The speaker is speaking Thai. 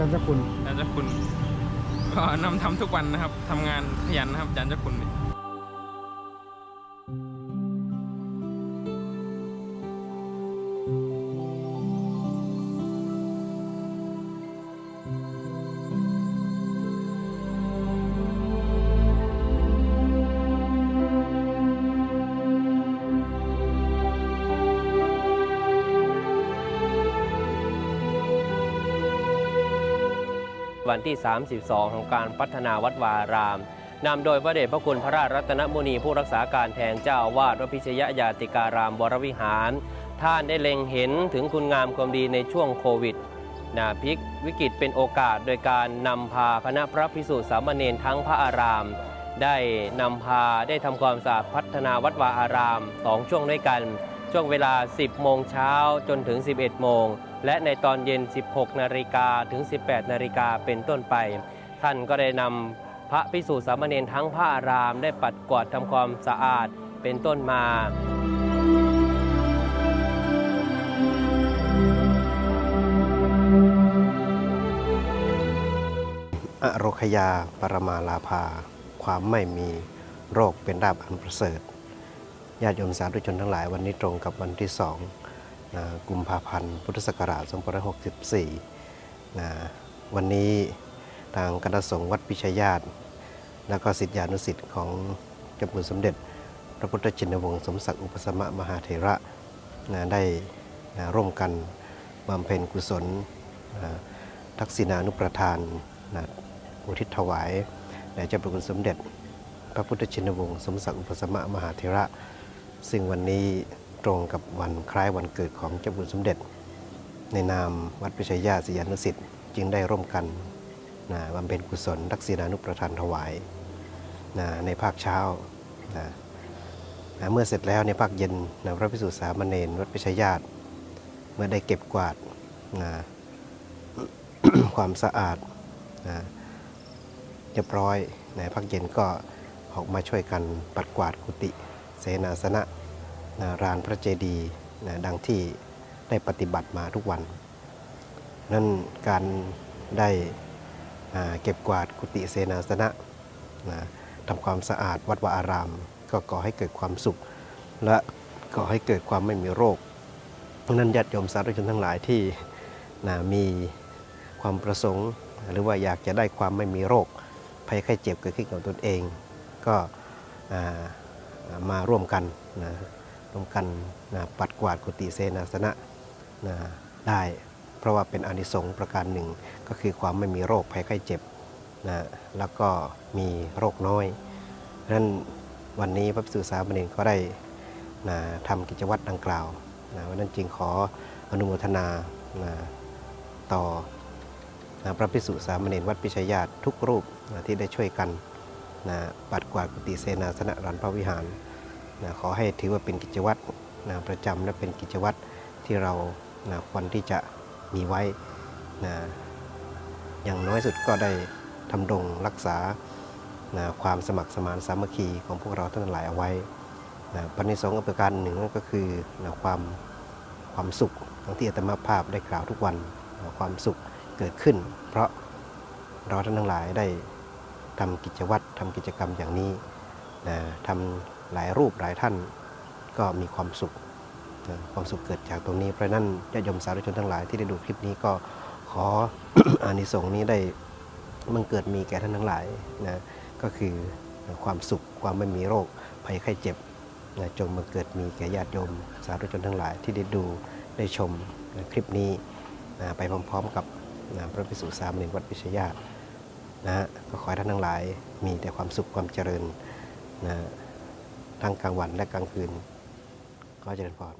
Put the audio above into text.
จารย์เจคุณอาจารย์เจคุณก็นำทำทุกวันนะครับทำงานขยันนะครับอาจารย์เจคุณ วันที่ 32 ของการพัฒนาวัดวารามนำโดยพระเดชพระคุณพระราชรัตนมุนีผู้รักษาการแทนเจ้าวาสวัดพิชยญาติการามวรวิหาร ท่านได้เล็งเห็นถึงคุณงามความดีในช่วงโควิดนาพิกวิกฤตเป็นโอกาสโดยการนำพาคณะพระพิสุสามเณรทั้งพระอาราม ได้นำพาได้ทำความสะอาดพัฒนาวัดวาอารามสองช่วงด้วยกัน ช่วงเวลา 10 โมงเช้าจนถึง 11 โมง และในตอนเย็น 16 นาฬิกาถึง 18 นาฬิกาเป็นต้นไป ท่านก็ได้นำพระพิสุสามเณรทั้งพระอารามได้ปัดกวาดทำความสะอาดเป็นต้นมาอโรคยาปรมาลาภา ความไม่มีโรคเป็นราบอันประเสริฐ ญาติโยมสาธุชนทั้งหลายวันนี้ตรงกับวันที่2นะกุมภาพันธ์ พุทธศักราช2564นะวันนี้ทางคณะสงฆ์วัดพิชยาตแล้วก็สิทธิานุสิทธิ์ของเจ้าคุณสมเด็จ พระพุทธชินวงศ์สมศักดิ์อุปสมะมหาเถระนะได้นะร่วมกันบำเพ็ญกุศลนะทักษิณานุประทานนะอุทิศถวายแด่เจ้าพระคุณสมเด็จ พระพุทธชินวงศ์สมศักดิ์อุปสมะมหาเถระ ซึ่งวันนี้ตรงกับวันคล้ายวันเกิดของเจ้าคุณสมเด็จ ในนามวัดพิชัยญาติสยานุสิทธิ์จึงได้ร่วมกันนะบำเพ็ญกุศลทักษิณานุประทานถวายนะในภาคเช้านะนะเมื่อเสร็จแล้วในภาคเย็นนะพระพิสุทธิสามเณรวัดพิชัยญาติเมื่อได้เก็บกวาดนะความสะอาดนะเรียบร้อยในภาคเย็นก็ออกมาช่วยกันปัดกวาดกุฏิ เสนาสนะนะรานพระเจดีย์นะดังที่ได้ปฏิบัติมาทุกวัน นั่นการได้เก็บกวาดกุฏิเสนาสนะนะทำความสะอาดวัดวาอาราม ก็ก่อให้เกิดความสุข และก่อให้เกิดความไม่มีโรคนั้นญาติโยมสาธุชนทั้งหลายที่นะมีความประสงค์ หรือว่าอยากจะได้ความไม่มีโรคภัยไข้เจ็บเกิดขึ้นกับตนเอง ก็ มาร่วมกันนะร่วมกันนะปัดกวาดกุฏิเสนาสนะนะได้ เพราะว่าเป็นอนิสงส์ประการหนึ่ง ก็คือความไม่มีโรคภัยไข้เจ็บนะแล้วก็มีโรคน้อยนั้นวันนี้พระภิกษุสามเณรก็ได้นะทำกิจวัตรดังกล่าวนะวันนั้นจึงขออนุโมทนานะต่อนะพระภิกษุสามเณรวัดพิชยญาตทุกรูปนะที่ได้ช่วยกัน นะปัดกวาดกุฏิเสนาสนะรันพระวิหารนะขอให้ถือว่าเป็นกิจวัตรนะประจำและเป็นกิจวัตรที่เรานะควรที่จะมีไว้นะอย่างน้อยสุดก็ได้ทำรงรักษานะความสมัครสมานสามัคคีของพวกเราทั้งหลายเอาไว้นะปณิสงส์ประการหนึ่งก็คือนะความความสุขทั้งที่อาตมาภาพได้กล่าวทุกวันนะความสุขเกิดขึ้น เพราะเราท่านทั้งหลายได้ ทำกิจวัตรทำกิจกรรมอย่างนี้นะทำหลายรูปหลายท่านก็มีความสุขนะความสุขเกิดจากตรงนี้เพราะนั้นญาติโยมสาธุชนทั้งหลายที่ได้ดูคลิปนี้ก็ขออานิสงส์นี้ได้มันเกิดมีแก่ท่านทั้งหลายนะก็คือความสุขความไม่มีโรคภัยไข้เจ็บนะจงมาเกิดมีแก่ญาติโยม สาธุชนทั้งหลายที่ได้ดูได้ชมนะคลิปนี้นะไปพร้อมๆกับนะพระภิกษุสามเณรวัดพิชยาตนะฮะ ก็ขอให้ท่านทั้งหลาย มีแต่ความสุขความเจริญนะทั้งกลางวันและกลางคืนขอเจริญพร